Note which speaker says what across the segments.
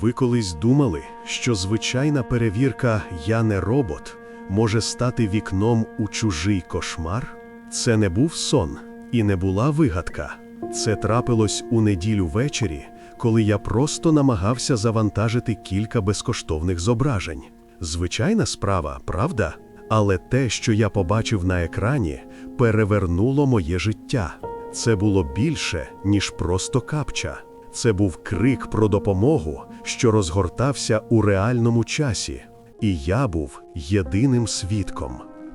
Speaker 1: Ви колись думали, що звичайна перевірка Я не робот може стати вікном у чужий кошмар? Це не був сон і не була вигадка. Це трапилось у неділю ввечері, коли я просто намагався завантажити кілька безкоштовних зображень. Звичайна справа, правда? Але те, що я побачив на екрані, перевернуло моє життя. Це було більше, ніж просто капча. Це був крик про допомогу, що розгортався у реальному часі. І я був єдиним свідком.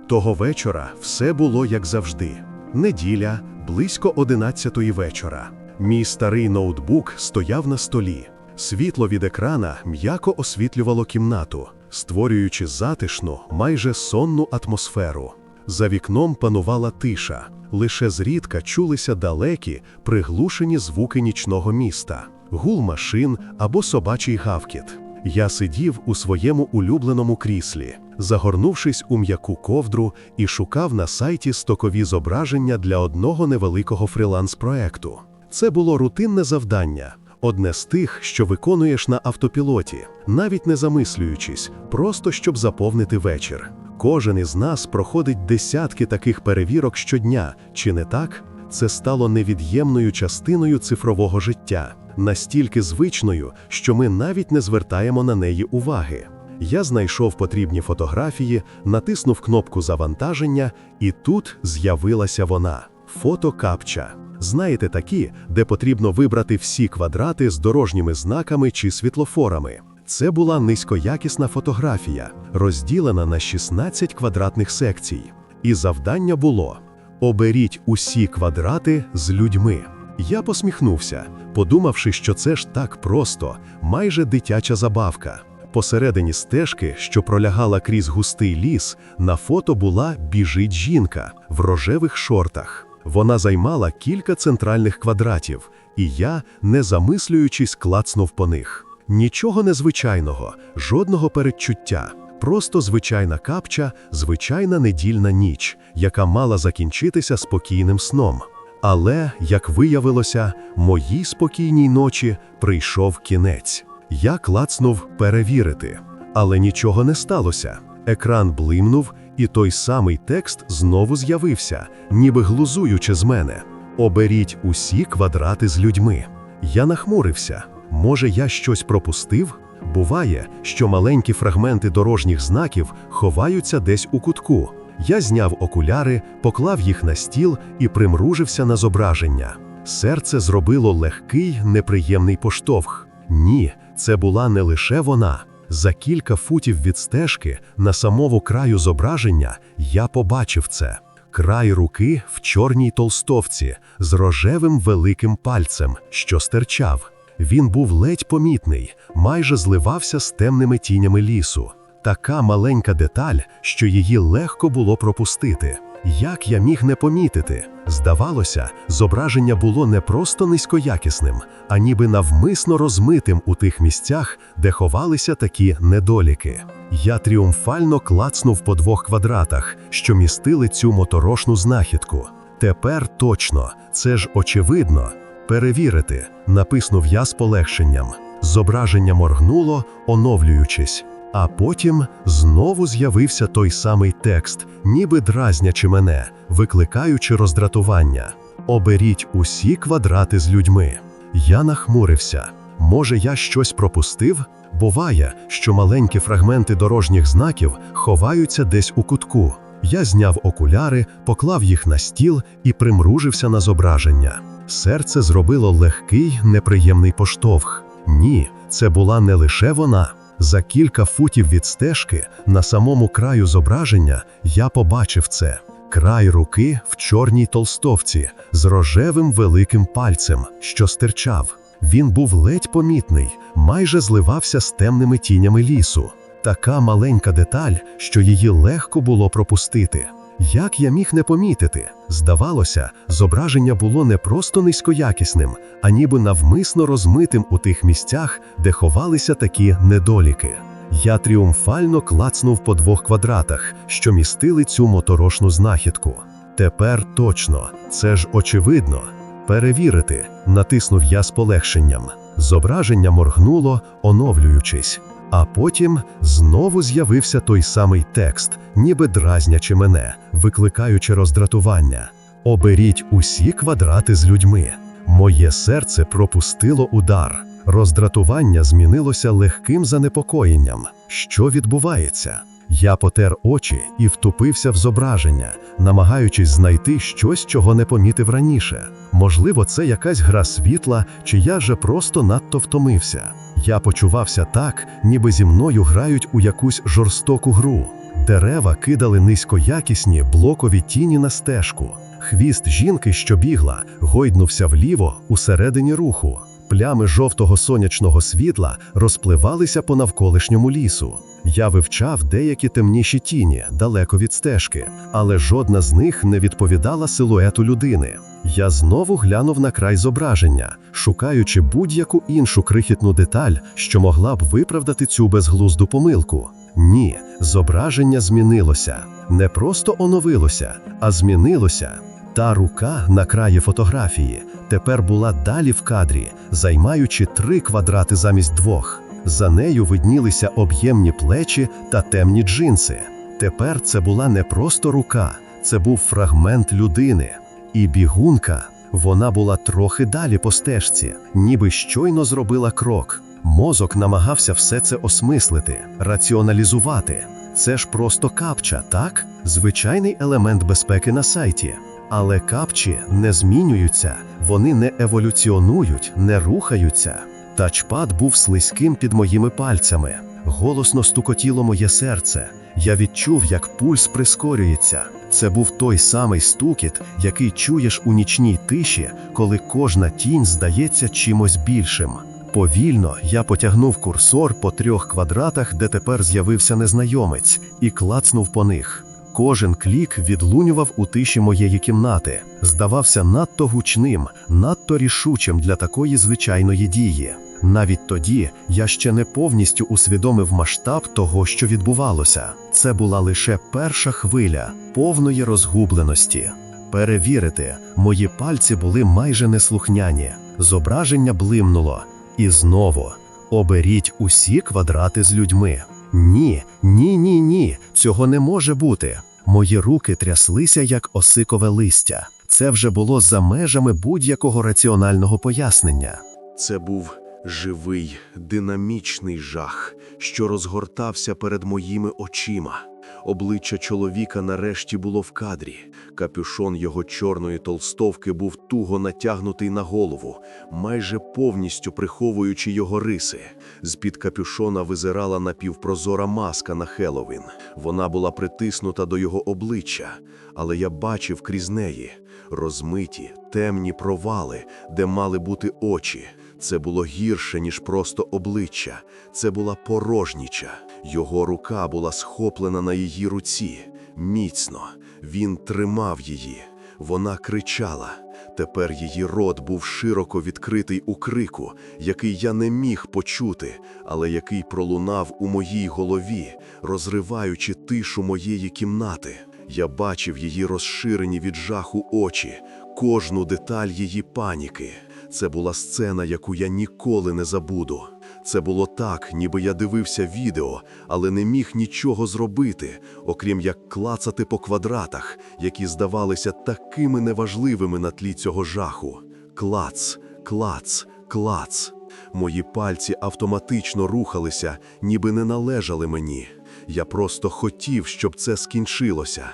Speaker 1: Того вечора все було як завжди. Неділя, близько одинадцятої вечора. Мій старий ноутбук стояв на столі. Світло від екрана м'яко освітлювало кімнату, створюючи затишну, майже сонну атмосферу. За вікном панувала тиша, лише зрідка чулися далекі, приглушені звуки нічного міста, гул машин або собачий гавкіт. Я сидів у своєму улюбленому кріслі, загорнувшись у м'яку ковдру, і шукав на сайті стокові зображення для одного невеликого фриланс-проекту. Це було рутинне завдання, одне з тих, що виконуєш на автопілоті, навіть не замислюючись, просто щоб заповнити вечір. Кожен із нас проходить десятки таких перевірок щодня, чи не так? Це стало невід'ємною частиною цифрового життя, настільки звичною, що ми навіть не звертаємо на неї уваги. Я знайшов потрібні фотографії, натиснув кнопку завантаження, і тут з'явилася вона фото капча. Знаєте, такі, де потрібно вибрати всі квадрати з дорожніми знаками чи світлофорами. Це була низькоякісна фотографія, розділена на 16 квадратних секцій. І завдання було: оберіть усі квадрати з людьми. Я посміхнувся, подумавши, що це ж так просто, майже дитяча забавка. Посередині стежки, що пролягала крізь густий ліс, на фото була біжить жінка в рожевих шортах. Вона займала кілька центральних квадратів, і я, не замислюючись, клацнув по них. Нічого незвичайного, жодного передчуття, просто звичайна капча, звичайна недільна ніч, яка мала закінчитися спокійним сном. Але, як виявилося, моїй спокійній ночі прийшов кінець. Я клацнув перевірити, але нічого не сталося. Екран блимнув, і той самий текст знову з'явився, ніби глузуючи з мене. Оберіть усі квадрати з людьми. Я нахмурився. Може, я щось пропустив? Буває, що маленькі фрагменти дорожніх знаків ховаються десь у кутку. Я зняв окуляри, поклав їх на стіл і примружився на зображення. Серце зробило легкий, неприємний поштовх. Ні, це була не лише вона. За кілька футів від стежки, на самому краю зображення, я побачив це. Край руки в чорній толстовці з рожевим великим пальцем, що стирчав. Він був ледь помітний, майже зливався з темними тінями лісу. Така маленька деталь, що її легко було пропустити. Як я міг не помітити? Здавалося, зображення було не просто низькоякісним, а ніби навмисно розмитим у тих місцях, де ховалися такі недоліки. Я тріумфально клацнув по двох квадратах, що містили цю моторошну знахідку. Тепер точно, це ж очевидно. Перевірити, написнув я з полегшенням. Зображення моргнуло, оновлюючись. А потім знову з'явився той самий текст, ніби дразнячи мене, викликаючи роздратування. Оберіть усі квадрати з людьми. Я нахмурився. Може, я щось пропустив? Буває, що маленькі фрагменти дорожніх знаків ховаються десь у кутку. Я зняв окуляри, поклав їх на стіл і примружився на зображення. Серце зробило легкий, неприємний поштовх. Ні, це була не лише вона. За кілька футів від стежки, на самому краю зображення, я побачив це. Край руки в чорній толстовці з рожевим великим пальцем, що стирчав. Він був ледь помітний, майже зливався з темними тінями лісу. Така маленька деталь, що її легко було пропустити. Як я міг не помітити? Здавалося, зображення було не просто низькоякісним, а ніби навмисно розмитим у тих місцях, де ховалися такі недоліки. Я тріумфально клацнув по двох квадратах, що містили цю моторошну знахідку. Тепер точно, це ж очевидно. Перевірити, натиснув я з полегшенням. Зображення моргнуло, оновлюючись. А потім знову з'явився той самий текст, ніби дразнячи мене, викликаючи роздратування. Оберіть усі квадрати з людьми. Моє серце пропустило удар. Роздратування змінилося легким занепокоєнням. Що відбувається? Я потер очі і втупився в зображення, намагаючись знайти щось, чого не помітив раніше. Можливо, це якась гра світла, чи я же просто надто втомився. Я почувався так, ніби зі мною грають у якусь жорстоку гру. Дерева кидали низькоякісні блокові тіні на стежку. Хвіст жінки, що бігла, гойднувся вліво усередині руху. Плями жовтого сонячного світла розпливалися по навколишньому лісу. Я вивчав деякі темніші тіні далеко від стежки, але жодна з них не відповідала силуету людини. Я знову глянув на край зображення, шукаючи будь-яку іншу крихітну деталь, що могла б виправдати цю безглузду помилку. Ні, зображення змінилося. Не просто оновилося, а змінилося. Та рука на краї фотографії тепер була далі в кадрі, займаючи три квадрати замість двох. За нею виднілися об'ємні плечі та темні джинси. Тепер це була не просто рука, це був фрагмент людини. І бігунка, вона була трохи далі по стежці, ніби щойно зробила крок. Мозок намагався все це осмислити, раціоналізувати. Це ж просто капча, так? Звичайний елемент безпеки на сайті. Але капчі не змінюються, вони не еволюціонують, не рухаються. Тачпад був слизьким під моїми пальцями. Голосно стукотіло моє серце. Я відчув, як пульс прискорюється. Це був той самий стукіт, який чуєш у нічній тиші, коли кожна тінь здається чимось більшим. Повільно я потягнув курсор по трьох квадратах, де тепер з'явився незнайомець, і клацнув по них. Кожен клік відлунював у тиші моєї кімнати, здавався надто гучним, надто рішучим для такої звичайної дії. Навіть тоді я ще не повністю усвідомив масштаб того, що відбувалося. Це була лише перша хвиля повної розгубленості. Перевірити, мої пальці були майже неслухняні, зображення блимнуло. І знову оберіть усі квадрати з людьми. Ні, ні, ні, ні, цього не може бути. Мої руки тряслися як осикове листя. Це вже було за межами будь-якого раціонального пояснення.
Speaker 2: Це був живий, динамічний жах, що розгортався перед моїми очима. Обличчя чоловіка нарешті було в кадрі. Капюшон його чорної толстовки був туго натягнутий на голову, майже повністю приховуючи його риси. З-під капюшона визирала напівпрозора маска на Хеллоуін. Вона була притиснута до його обличчя, але я бачив крізь неї розмиті, темні провали, де мали бути очі. Це було гірше, ніж просто обличчя. Це була порожніча. Його рука була схоплена на її руці. Міцно. Він тримав її. Вона кричала. Тепер її рот був широко відкритий у крику, який я не міг почути, але який пролунав у моїй голові, розриваючи тишу моєї кімнати. Я бачив її розширені від жаху очі, кожну деталь її паніки. Це була сцена, яку я ніколи не забуду. Це було так, ніби я дивився відео, але не міг нічого зробити, окрім як клацати по квадратах, які здавалися такими неважливими на тлі цього жаху. Клац, клац, клац. Мої пальці автоматично рухалися, ніби не належали мені. Я просто хотів, щоб це скінчилося.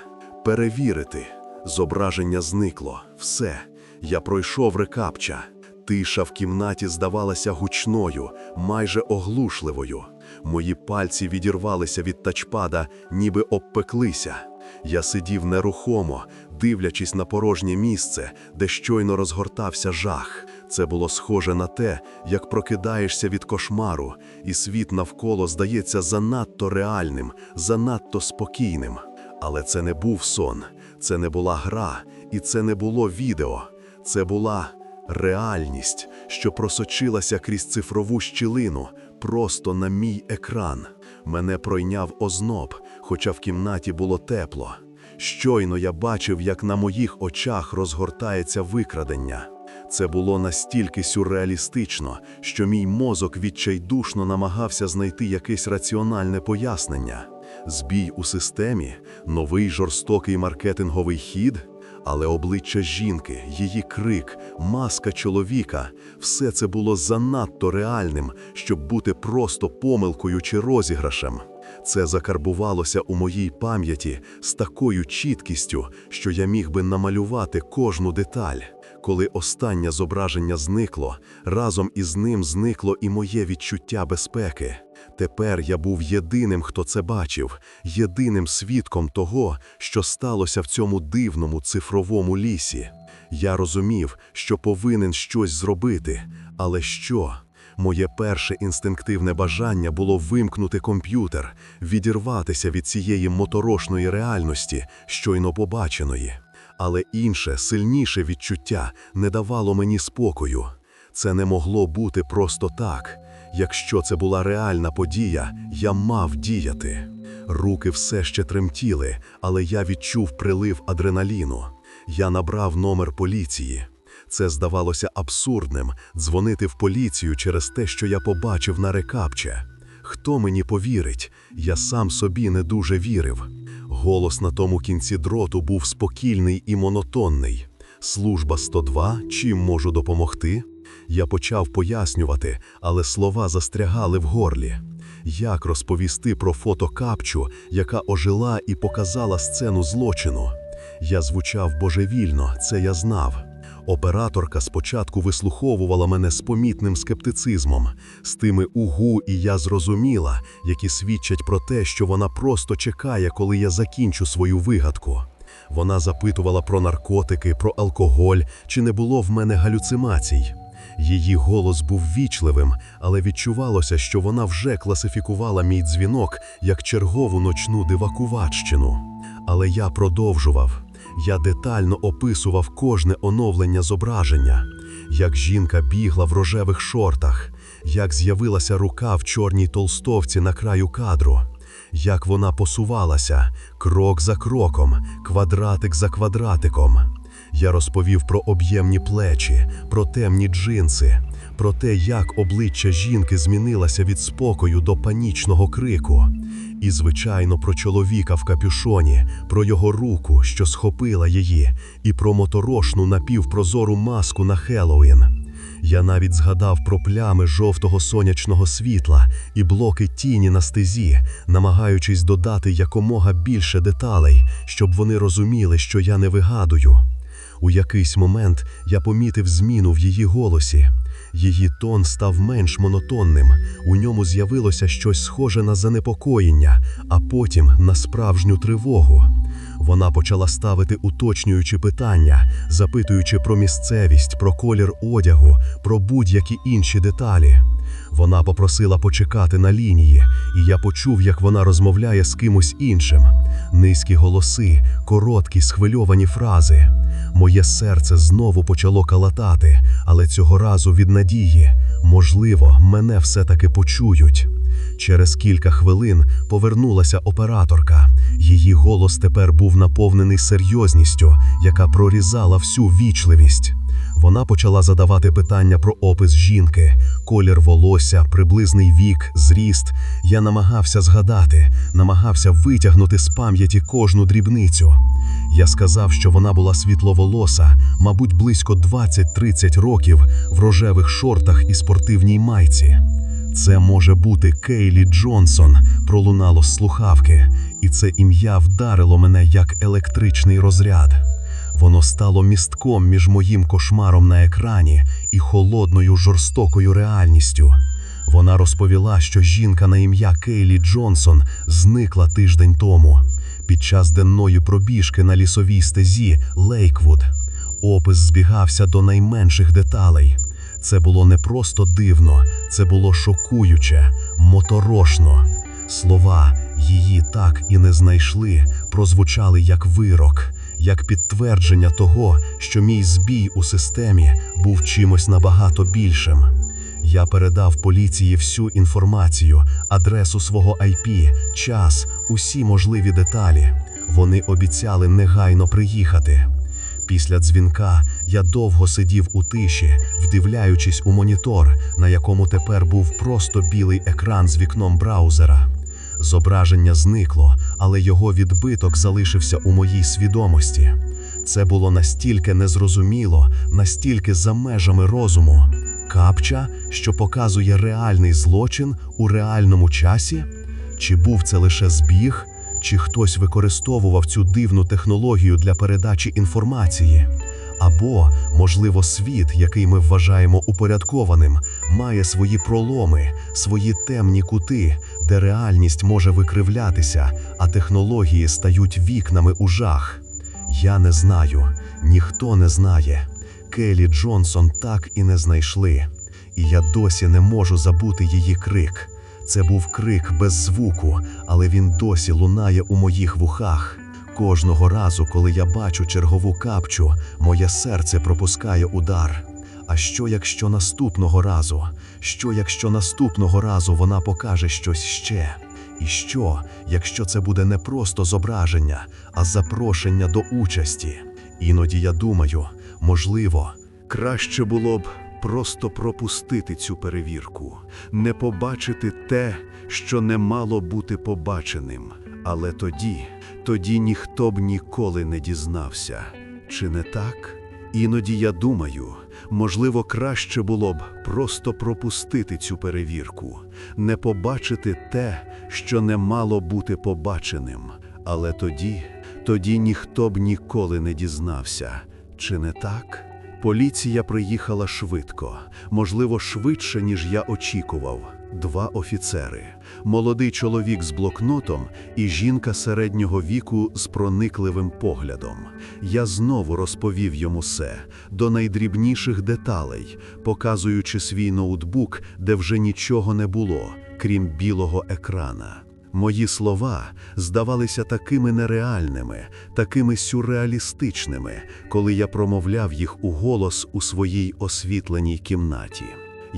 Speaker 2: Перевірити. Зображення зникло. Все. Я пройшов рекапча. Тиша в кімнаті здавалася гучною, майже оглушливою. Мої пальці відірвалися від тачпада, ніби обпеклися. Я сидів нерухомо, дивлячись на порожнє місце, де щойно розгортався жах. Це було схоже на те, як прокидаєшся від кошмару, і світ навколо здається занадто реальним, занадто спокійним. Але це не був сон, це не була гра, і це не було відео. Це була реальність, що просочилася крізь цифрову щілину, просто на мій екран. Мене пройняв озноб, хоча в кімнаті було тепло. Щойно я бачив, як на моїх очах розгортається викрадення. Це було настільки сюрреалістично, що мій мозок відчайдушно намагався знайти якесь раціональне пояснення. Збій у системі, новий жорстокий маркетинговий хід, але обличчя жінки, її крик, маска чоловіка все це було занадто реальним, щоб бути просто помилкою чи розіграшем. Це закарбувалося у моїй пам'яті з такою чіткістю, що я міг би намалювати кожну деталь. Коли останнє зображення зникло, разом із ним зникло і моє відчуття безпеки. Тепер я був єдиним, хто це бачив, єдиним свідком того, що сталося в цьому дивному цифровому лісі. Я розумів, що повинен щось зробити, але що? Моє перше інстинктивне бажання було вимкнути комп'ютер, відірватися від цієї моторошної реальності, щойно побаченої. Але інше, сильніше відчуття не давало мені спокою. Це не могло бути просто так. Якщо це була реальна подія, я мав діяти. Руки все ще тремтіли, але я відчув прилив адреналіну. Я набрав номер поліції. Це здавалося абсурдним дзвонити в поліцію через те, що я побачив на рекапче. Хто мені повірить? Я сам собі не дуже вірив. Голос на тому кінці дроту був спокійний і монотонний. Служба 102, чим можу допомогти? Я почав пояснювати, але слова застрягали в горлі. Як розповісти про фото капчу, яка ожила і показала сцену злочину? Я звучав божевільно, це я знав. Операторка спочатку вислуховувала мене з помітним скептицизмом, з тими угу, і я зрозуміла, які свідчать про те, що вона просто чекає, коли я закінчу свою вигадку. Вона запитувала про наркотики, про алкоголь, чи не було в мене галюцинацій. Її голос був вічливим, але відчувалося, що вона вже класифікувала мій дзвінок як чергову ночну дивакуватщину. Але я продовжував. Я детально описував кожне оновлення зображення, як жінка бігла в рожевих шортах, як з'явилася рука в чорній толстовці на краю кадру, як вона посувалася крок за кроком, квадратик за квадратиком. Я розповів про об'ємні плечі, про темні джинси, про те, як обличчя жінки змінилося від спокою до панічного крику. І, звичайно, про чоловіка в капюшоні, про його руку, що схопила її, і про моторошну напівпрозору маску на Хеллоуін. Я навіть згадав про плями жовтого сонячного світла і блоки тіні на стезі, намагаючись додати якомога більше деталей, щоб вони розуміли, що я не вигадую. У якийсь момент я помітив зміну в її голосі. Її тон став менш монотонним, у ньому з'явилося щось схоже на занепокоєння, а потім на справжню тривогу. Вона почала ставити уточнюючі питання, запитуючи про місцевість, про колір одягу, про будь-які інші деталі. Вона попросила почекати на лінії, і я почув, як вона розмовляє з кимось іншим. Низькі голоси, короткі, схвильовані фрази. Моє серце знову почало калатати, але цього разу від надії. Можливо, мене все-таки почують. Через кілька хвилин повернулася операторка. Її голос тепер був наповнений серйозністю, яка прорізала всю вічливість. Вона почала задавати питання про опис жінки, колір волосся, приблизний вік, зріст. Я намагався згадати, намагався витягнути з пам'яті кожну дрібницю. Я сказав, що вона була світловолоса, мабуть, близько 20-30 років в рожевих шортах і спортивній майці. Це може бути Кейлі Джонсон, пролунало з слухавки, і це ім'я вдарило мене як електричний розряд. Воно стало містком між моїм кошмаром на екрані і холодною жорстокою реальністю. Вона розповіла, що жінка на ім'я Кейлі Джонсон зникла тиждень тому під час денної пробіжки на лісовій стезі Лейквуд. Опис збігався до найменших деталей. Це було не просто дивно, це було шокуюче, моторошно. Слова її так і не знайшли, прозвучали як вирок, як підтвердження того, що мій збій у системі був чимось набагато більшим. Я передав поліції всю інформацію, адресу свого IP, час, усі можливі деталі. Вони обіцяли негайно приїхати. Після дзвінка
Speaker 3: Я довго сидів у тиші, вдивляючись у монітор, на якому тепер був просто білий екран з вікном браузера. Зображення зникло, але його відбиток залишився у моїй свідомості. Це було настільки незрозуміло, настільки за межами розуму. Капча, що показує реальний злочин у реальному часі? Чи був це лише збіг, чи хтось використовував цю дивну технологію для передачі інформації? Або, можливо, світ, який ми вважаємо упорядкованим, має свої проломи, свої темні кути, де реальність може викривлятися, а технології стають вікнами у жах. Я не знаю, ніхто не знає. Келі Джонсон так і не знайшли. І я досі не можу забути її крик. Це був крик без звуку, але він досі лунає у моїх вухах. Кожного разу, коли я бачу чергову капчу, моє серце пропускає удар. А що якщо наступного разу? Що якщо наступного разу вона покаже щось ще? І що, якщо це буде не просто зображення, а запрошення до участі? Іноді я думаю, можливо,
Speaker 2: Краще було б просто пропустити цю перевірку, не побачити те, що не мало бути побаченим. Але тоді, тоді ніхто б ніколи не дізнався. Чи не так? Іноді я думаю, можливо, краще було б просто пропустити цю перевірку, не побачити те, що не мало бути побаченим. Але тоді, тоді ніхто б ніколи не дізнався. Чи не так? Поліція приїхала швидко, можливо, швидше, ніж я очікував. Два офіцери: молодий чоловік з блокнотом і жінка середнього віку з проникливим поглядом. Я знову розповів йому все до найдрібніших деталей, показуючи свій ноутбук, де вже нічого не було, крім білого екрана. Мої слова здавалися такими нереальними, такими сюрреалістичними, коли я промовляв їх у голос у своїй освітленій кімнаті.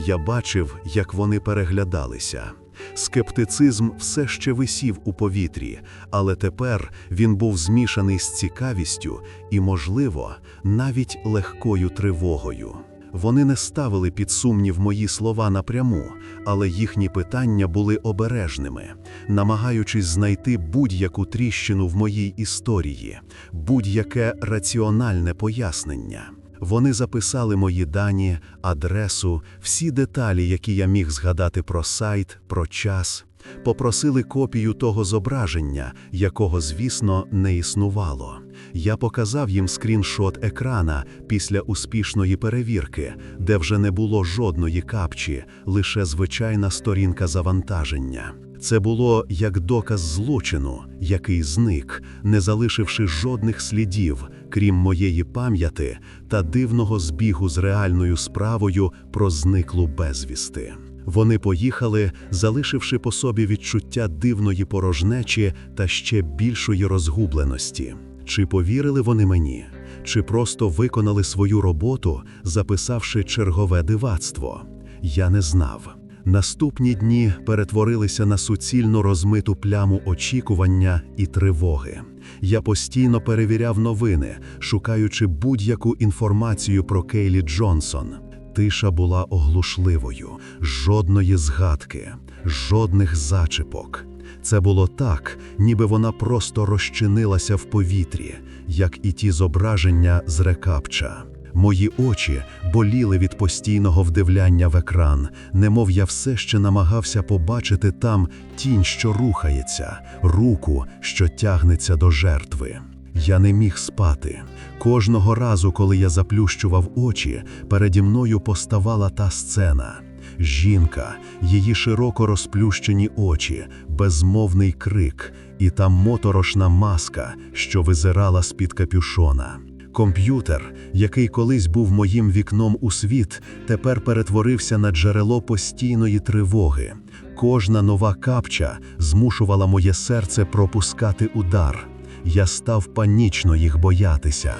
Speaker 2: Я бачив, як вони переглядалися. Скептицизм все ще висів у повітрі, але тепер він був змішаний з цікавістю і, можливо, навіть легкою тривогою. Вони не ставили під сумнів мої слова напряму, але їхні питання були обережними, намагаючись знайти будь-яку тріщину в моїй історії, будь-яке раціональне пояснення. Вони записали мої дані, адресу, всі деталі, які я міг згадати про сайт, про час, попросили копію того зображення, якого, звісно, не існувало. Я показав їм скріншот екрана після успішної перевірки, де вже не було жодної капчі, лише звичайна сторінка завантаження. Це було як доказ злочину, який зник, не залишивши жодних слідів, крім моєї пам'яті та дивного збігу з реальною справою про зниклу безвісти. Вони поїхали, залишивши по собі відчуття дивної порожнечі та ще більшої розгубленості. Чи повірили вони мені, чи просто виконали свою роботу, записавши чергове дивацтво? Я не знав. Наступні дні перетворилися на суцільно розмиту пляму очікування і тривоги. Я постійно перевіряв новини, шукаючи будь-яку інформацію про Кейлі Джонсон. Тиша була оглушливою, жодної згадки, жодних зачіпок. Це було так, ніби вона просто розчинилася в повітрі, як і ті зображення з рекапча. Мої очі боліли від постійного вдивляння в екран, немов я все ще намагався побачити там тінь, що рухається, руку, що тягнеться до жертви. Я не міг спати. Кожного разу, коли я заплющував очі, переді мною поставала та сцена. Жінка, її широко розплющені очі, безмовний крик і та моторошна маска, що визирала з-під капюшона. Комп'ютер, який колись був моїм вікном у світ, тепер перетворився на джерело постійної тривоги. Кожна нова капча змушувала моє серце пропускати удар. Я став панічно їх боятися.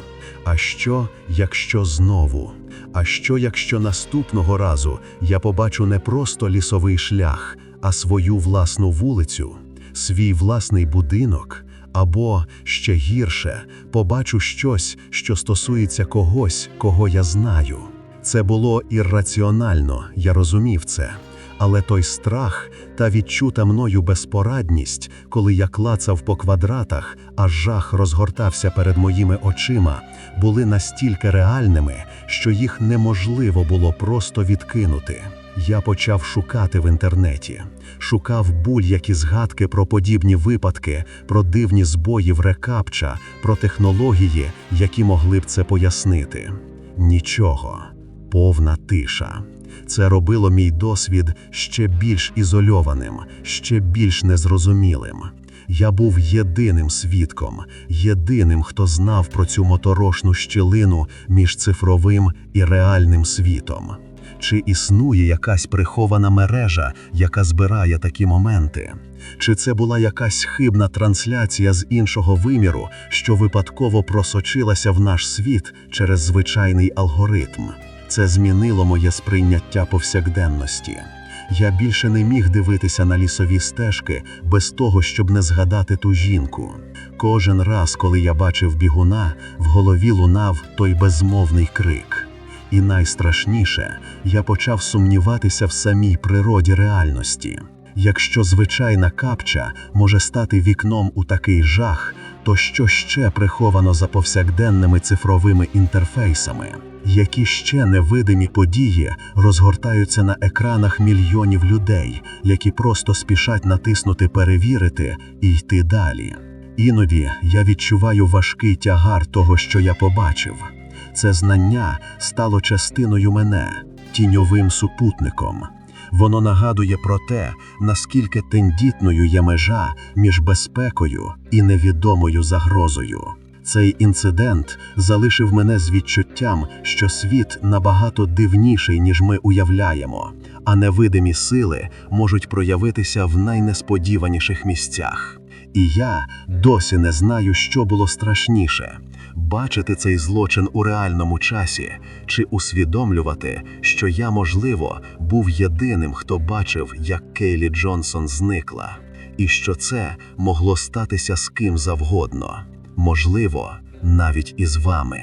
Speaker 2: А що, якщо знову? А що, якщо наступного разу я побачу не просто лісовий шлях, а свою власну вулицю, свій власний будинок,
Speaker 3: Або, ще гірше, побачу щось, що стосується когось, кого я знаю. Це було ірраціонально, я розумів це. Але той страх та відчута мною безпорадність, коли я клацав по квадратах, а жах розгортався перед моїми очима, були настільки реальними, що їх неможливо було просто відкинути. Я почав шукати в інтернеті, шукав будь-які згадки про подібні випадки, про дивні збої в рекапча, про технології, які могли б це пояснити. Нічого, повна тиша. Це робило мій досвід ще більш ізольованим, ще більш незрозумілим. Я був єдиним свідком, єдиним, хто знав про цю моторошну щілину між цифровим і реальним світом. Чи існує якась прихована мережа, яка збирає такі моменти? Чи це була якась хибна трансляція з іншого виміру, що випадково просочилася в наш світ через звичайний алгоритм? Це змінило моє сприйняття повсякденності. Я більше не міг дивитися на лісові стежки без того, щоб не згадати ту жінку. Кожен раз, коли я бачив бігуна, в голові лунав той безмовний крик. І найстрашніше, я почав сумніватися в самій природі реальності. Якщо звичайна капча може стати вікном у такий жах, то що ще приховано за повсякденними цифровими інтерфейсами? Які ще невидимі події розгортаються на екранах мільйонів людей, які просто спішать натиснути перевірити і йти далі? Іноді я відчуваю важкий тягар того, що я побачив. Це знання стало частиною мене, тіньовим супутником. Воно нагадує про те, наскільки тендітною є межа між безпекою і невідомою загрозою. Цей інцидент залишив мене з відчуттям, що світ набагато дивніший, ніж ми уявляємо, а невидимі сили можуть проявитися в найнесподіваніших місцях. І я досі не знаю, що було страшніше бачити цей злочин у реальному часі, чи усвідомлювати, що я, можливо, був єдиним, хто бачив, як Кейлі Джонсон зникла, і що це могло статися з ким завгодно, можливо, навіть із вами.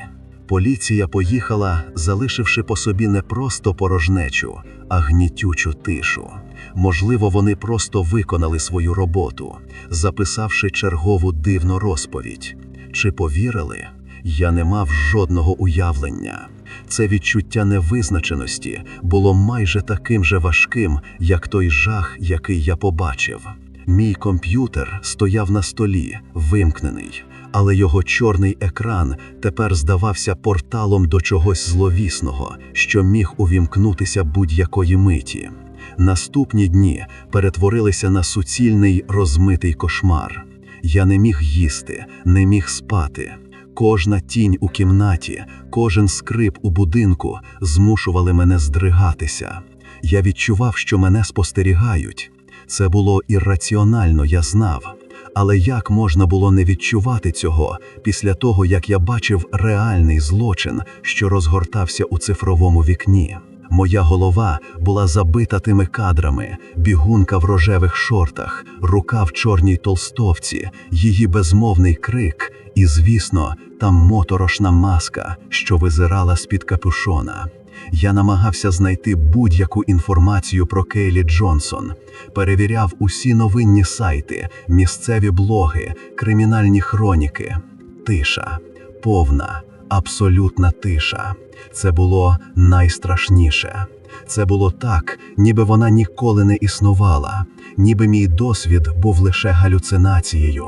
Speaker 3: Поліція поїхала, залишивши по собі не просто порожнечу, а гнітючу тишу. Можливо, вони просто виконали свою роботу, записавши чергову дивну розповідь. Чи повірили? Я не мав жодного уявлення. Це відчуття невизначеності було майже таким же важким, як той жах, який я побачив. Мій комп'ютер стояв на столі, вимкнений, але його чорний екран тепер здавався порталом до чогось зловісного, що міг увімкнутися будь-якої миті. Наступні дні перетворилися на суцільний розмитий кошмар. Я не міг їсти, не міг спати. Кожна тінь у кімнаті, кожен скрип у будинку змушували мене здригатися. Я відчував, що мене спостерігають. Це було ірраціонально, я знав. Але як можна було не відчувати цього після того, як я бачив реальний злочин, що розгортався у цифровому вікні? Моя голова була забита тими кадрами: бігунка в рожевих шортах, рука в чорній толстовці, її безмовний крик, і, звісно, там моторошна маска, що визирала з-під капюшона. Я намагався знайти будь-яку інформацію про Кейлі Джонсон, перевіряв усі новинні сайти, місцеві блоги, кримінальні хроніки. Тиша, повна, абсолютна тиша. Це було найстрашніше. Це було так, ніби вона ніколи не існувала, ніби мій досвід був лише галюцинацією.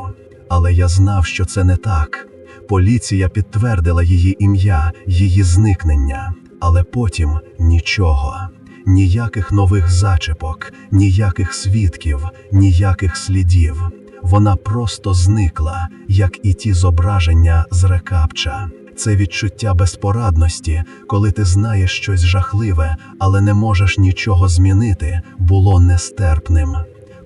Speaker 3: Але я знав, що це не так. Поліція підтвердила її ім'я, її зникнення, але потім нічого. Ніяких нових зачепок, ніяких свідків, ніяких слідів. Вона просто зникла, як і ті зображення з рекапча. Це відчуття безпорадності, коли ти знаєш щось жахливе, але не можеш нічого змінити, було нестерпним.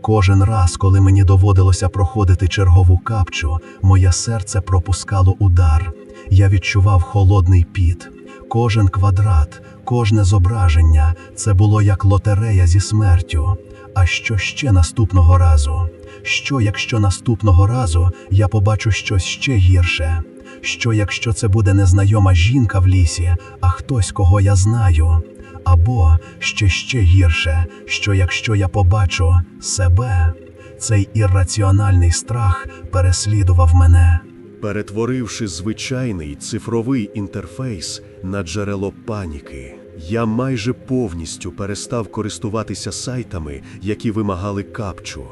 Speaker 3: Кожен раз, коли мені доводилося проходити чергову капчу, моє серце пропускало удар. Я відчував холодний піт. Кожен квадрат, кожне зображення це було як лотерея зі смертю. А що ще наступного разу? Що, якщо наступного разу я побачу щось ще гірше? Що, якщо це буде незнайома жінка в лісі, а хтось, кого я знаю? Або ще ще гірше, що якщо я побачу себе, цей ірраціональний страх переслідував мене.
Speaker 1: перетворивши звичайний цифровий інтерфейс на джерело паніки. Я майже повністю перестав користуватися сайтами, які вимагали капчу,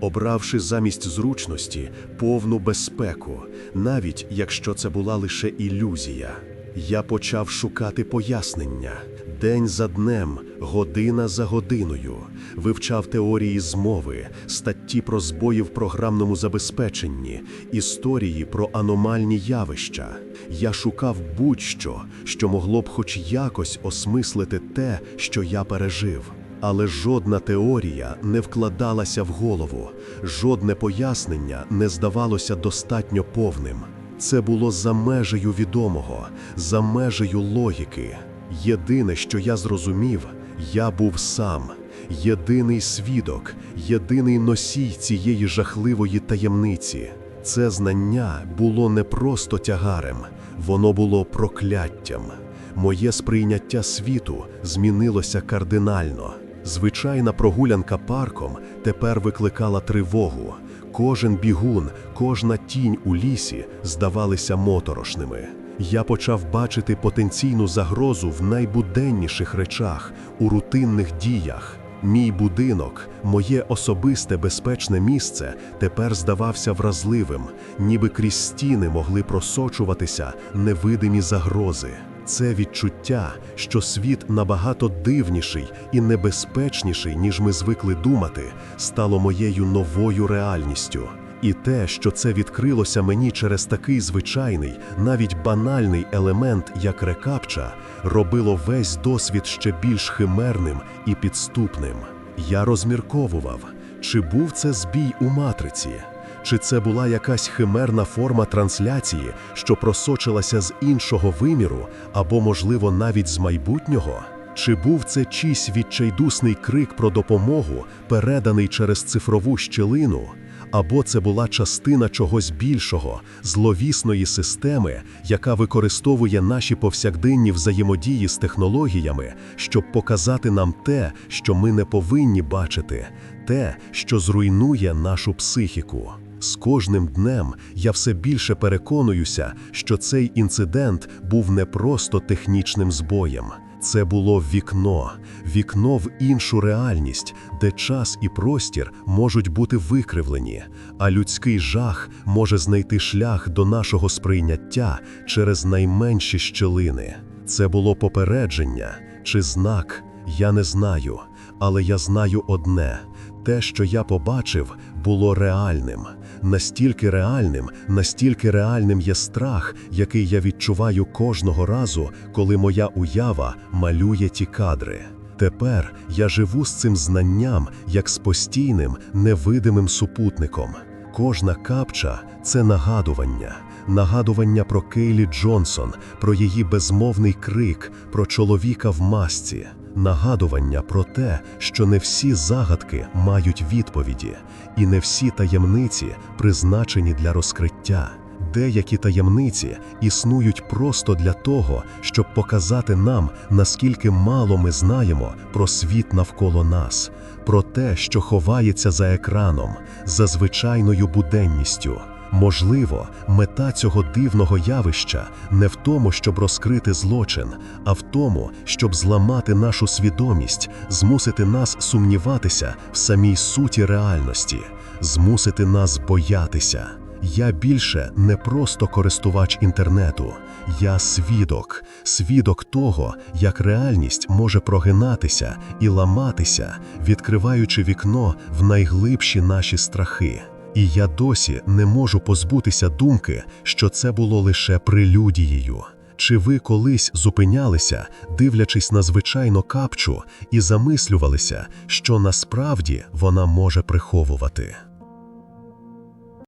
Speaker 1: обравши замість зручності повну безпеку, навіть якщо це була лише ілюзія. Я почав шукати пояснення день за днем, година за годиною, вивчав теорії змови, статті про збої в програмному забезпеченні, історії про аномальні явища. Я шукав будь-що, що могло б хоч якось осмислити те, що я пережив. Але жодна теорія не вкладалася в голову, жодне пояснення не здавалося достатньо повним. Це було за межею відомого, за межею логіки. Єдине, що я зрозумів, я був сам, єдиний свідок, єдиний носій цієї жахливої таємниці. Це знання було не просто тягарем, воно було прокляттям. Моє сприйняття світу змінилося кардинально. Звичайна прогулянка парком тепер викликала тривогу. Кожен бігун, кожна тінь у лісі здавалися моторошними. Я почав бачити потенційну загрозу в найбуденніших речах, у рутинних діях. Мій будинок, моє особисте безпечне місце тепер здавався вразливим, ніби крізь стіни могли просочуватися невидимі загрози. Це відчуття, що світ набагато дивніший і небезпечніший, ніж ми звикли думати, стало моєю новою реальністю. І те, що це відкрилося мені через такий звичайний, навіть банальний елемент, як рекапча, робило весь досвід ще більш химерним і підступним. Я розмірковував, чи був це збій у матриці, чи це була якась химерна форма трансляції, що просочилася з іншого виміру, або, можливо, навіть з майбутнього. Чи був це чийсь відчайдусний крик про допомогу, переданий через цифрову щілину? Або це була частина чогось більшого, зловісної системи, яка використовує наші повсякденні взаємодії з технологіями, щоб показати нам те, що ми не повинні бачити, те, що зруйнує нашу психіку. З кожним днем я все більше переконуюся, що цей інцидент був не просто технічним збоєм. Це було вікно, вікно в іншу реальність, де час і простір можуть бути викривлені, а людський жах може знайти шлях до нашого сприйняття через найменші щілини. Це було попередження чи знак, я не знаю, але я знаю одне: те, що я побачив, було реальним. Настільки реальним, настільки реальним є страх, який я відчуваю кожного разу, коли моя уява малює ті кадри. Тепер я живу з цим знанням як з постійним, невидимим супутником. Кожна капча це нагадування, нагадування про Кейлі Джонсон, про її безмовний крик, про чоловіка в масці, нагадування про те, що не всі загадки мають відповіді, і не всі таємниці призначені для розкриття. Деякі таємниці існують просто для того, щоб показати нам, наскільки мало ми знаємо про світ навколо нас, про те, що ховається за екраном, за звичайною буденністю. Можливо, мета цього дивного явища не в тому, щоб розкрити злочин, а в тому, щоб зламати нашу свідомість, змусити нас сумніватися в самій суті реальності, змусити нас боятися. Я більше не просто користувач інтернету, я свідок, свідок того, як реальність може прогинатися і ламатися, відкриваючи вікно в найглибші наші страхи. І я досі не можу позбутися думки, що це було лише прелюдією. Чи ви колись зупинялися, дивлячись на звичайну капчу, і замислювалися, що насправді вона може приховувати?